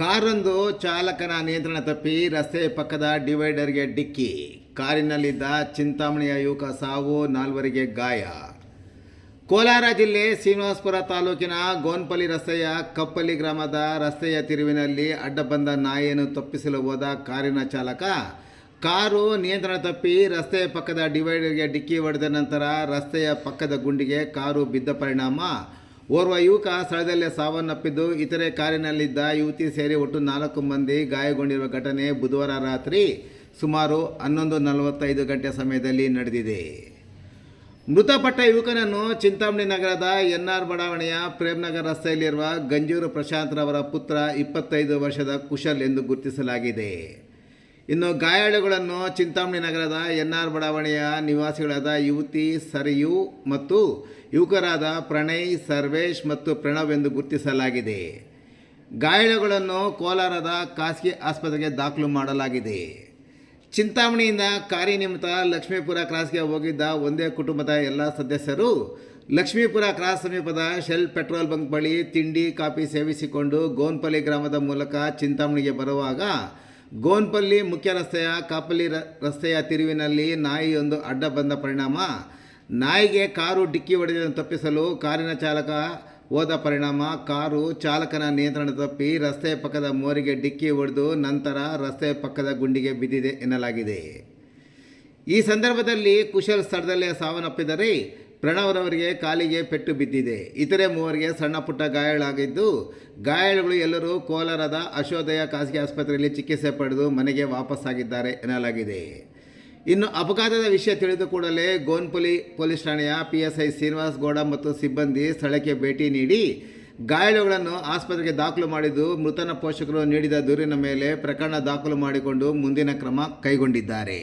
ಕಾರೊಂದು ಚಾಲಕನ ನಿಯಂತ್ರಣ ತಪ್ಪಿ ರಸ್ತೆ ಪಕ್ಕದ ಡಿವೈಡರ್ಗೆ ಡಿಕ್ಕಿ. ಕಾರಿನಲ್ಲಿದ್ದ ಚಿಂತಾಮಣಿಯ ಯುವಕ ಸಾವು ನಾಲ್ವರಿಗೆ ಗಾಯ. ಕೋಲಾರ ಜಿಲ್ಲೆ ಶ್ರೀನಿವಾಸಪುರ ತಾಲೂಕಿನ ಗೋನ್ಪಲ್ಲಿ ರಸ್ತೆಯ ಕಪ್ಪಲ್ಲಿ ಗ್ರಾಮದ ರಸ್ತೆಯ ತಿರುವಿನಲ್ಲಿ ಅಡ್ಡ ಬಂದ ನಾಯಿಯನ್ನು ತಪ್ಪಿಸಲು ಹೋದ ಕಾರಿನ ಚಾಲಕ, ಕಾರು ನಿಯಂತ್ರಣ ತಪ್ಪಿ ರಸ್ತೆಯ ಪಕ್ಕದ ಡಿವೈಡರ್ಗೆ ಡಿಕ್ಕಿ ಹೊಡೆದ ನಂತರ ರಸ್ತೆಯ ಪಕ್ಕದ ಗುಂಡಿಗೆ ಕಾರು ಬಿದ್ದ ಪರಿಣಾಮ. ಓರ್ವ ಯುವಕ ಸ್ಥಳದಲ್ಲೇ ಸಾವನ್ನಪ್ಪಿದ್ದು, ಇತರೆ ಕಾರಿನಲ್ಲಿದ್ದ ಯುವತಿ ಸೇರಿ ಒಟ್ಟು ನಾಲ್ಕು ಮಂದಿ ಗಾಯಗೊಂಡಿರುವ ಘಟನೆ ಬುಧವಾರ ರಾತ್ರಿ ಸುಮಾರು ಹನ್ನೊಂದು ನಲವತ್ತೈದು ಗಂಟೆ ಸಮಯದಲ್ಲಿ ನಡೆದಿದೆ. ಮೃತಪಟ್ಟ ಯುವಕನನ್ನು ಚಿಂತಾಮಣಿ ನಗರದ ಎನ್ಆರ್ ಬಡಾವಣೆಯ ಪ್ರೇಮ್ನಗರ್ ರಸ್ತೆಯಲ್ಲಿರುವ ಗಂಜೂರು ಪ್ರಶಾಂತ್ರವರ ಪುತ್ರ ಇಪ್ಪತ್ತೈದು ವರ್ಷದ ಕುಶಲ್ ಎಂದು ಗುರುತಿಸಲಾಗಿದೆ. ಇನ್ನು ಗಾಯಾಳುಗಳನ್ನು ಚಿಂತಾಮಣಿ ನಗರದ ಎನ್ ಆರ್ ಬಡಾವಣೆಯ ನಿವಾಸಿಗಳಾದ ಯುವತಿ ಸರಿಯು ಮತ್ತು ಯುವಕರಾದ ಪ್ರಣಯ್, ಸರ್ವೇಶ್ ಮತ್ತು ಪ್ರಣವ್ ಎಂದು ಗುರುತಿಸಲಾಗಿದೆ. ಗಾಯಾಳುಗಳನ್ನು ಕೋಲಾರದ ಖಾಸಗಿ ಆಸ್ಪತ್ರೆಗೆ ದಾಖಲು ಮಾಡಲಾಗಿದೆ. ಚಿಂತಾಮಣಿಯಿಂದ ಕಾರ್ಯನಿಮಿತ್ತ ಲಕ್ಷ್ಮೀಪುರ ಕ್ರಾಸ್ಗೆ ಹೋಗಿದ್ದ ಒಂದೇ ಕುಟುಂಬದ ಎಲ್ಲ ಸದಸ್ಯರು ಲಕ್ಷ್ಮೀಪುರ ಕ್ರಾಸ್ ಸಮೀಪದ ಶೆಲ್ ಪೆಟ್ರೋಲ್ ಬಂಕ್ ಬಳಿ ತಿಂಡಿ, ಕಾಫಿ ಸೇವಿಸಿಕೊಂಡು ಗೋನ್ಪಲ್ಲಿ ಗ್ರಾಮದ ಮೂಲಕ ಚಿಂತಾಮಣಿಗೆ ಬರುವಾಗ ಗೋನ್ಪಲ್ಲಿ ಮುಖ್ಯ ರಸ್ತೆಯ ಕಾಪಲ್ಲಿ ರಸ್ತೆಯ ತಿರುವಿನಲ್ಲಿ ನಾಯಿಯೊಂದು ಅಡ್ಡ ಬಂದ ಪರಿಣಾಮ. ನಾಯಿಗೆ ಕಾರು ಡಿಕ್ಕಿ ಹೊಡೆದನ್ನು ತಪ್ಪಿಸಲು ಕಾರಿನ ಚಾಲಕ ಹೋದ ಪರಿಣಾಮ. ಕಾರು ಚಾಲಕನ ನಿಯಂತ್ರಣ ತಪ್ಪಿ ರಸ್ತೆಯ ಪಕ್ಕದ ಮೋರಿಗೆ ಡಿಕ್ಕಿ ಹೊಡೆದು ನಂತರ ರಸ್ತೆಯ ಪಕ್ಕದ ಗುಂಡಿಗೆ ಬಿದ್ದಿದೆ ಎನ್ನಲಾಗಿದೆ. ಈ ಸಂದರ್ಭದಲ್ಲಿ ಕುಶಲ್ ಸ್ಥಳದಲ್ಲೇ ಸಾವನ್ನಪ್ಪಿದರೆ ಪ್ರಣವ್ರವರಿಗೆ ಕಾಲಿಗೆ ಪೆಟ್ಟು ಬಿದ್ದಿದೆ. ಇತರೆ ಮೂವರಿಗೆ ಸಣ್ಣ ಪುಟ್ಟ ಗಾಯಗಳಾಗಿದ್ದು ಗಾಯಾಳುಗಳು ಎಲ್ಲರೂ ಕೋಲಾರದ ಅಶೋದಯ ಖಾಸಗಿ ಆಸ್ಪತ್ರೆಯಲ್ಲಿ ಚಿಕಿತ್ಸೆ ಪಡೆದು ಮನೆಗೆ ವಾಪಸ್ಸಾಗಿದ್ದಾರೆ ಎನ್ನಲಾಗಿದೆ. ಇನ್ನು ಅಪಘಾತದ ವಿಷಯ ತಿಳಿದ ಕೂಡಲೇ ಗೋನ್ಪುಲಿ ಪೊಲೀಸ್ ಠಾಣೆಯ P S I Srinivas Gowda ಮತ್ತು ಸಿಬ್ಬಂದಿ ಸ್ಥಳಕ್ಕೆ ಭೇಟಿ ನೀಡಿ ಗಾಯಾಳುಗಳನ್ನು ಆಸ್ಪತ್ರೆಗೆ ದಾಖಲು ಮಾಡಿದ್ದು, ಮೃತನ ಪೋಷಕರು ನೀಡಿದ ದೂರಿನ ಮೇಲೆ ಪ್ರಕರಣ ದಾಖಲು ಮಾಡಿಕೊಂಡು ಮುಂದಿನ ಕ್ರಮ ಕೈಗೊಂಡಿದ್ದಾರೆ.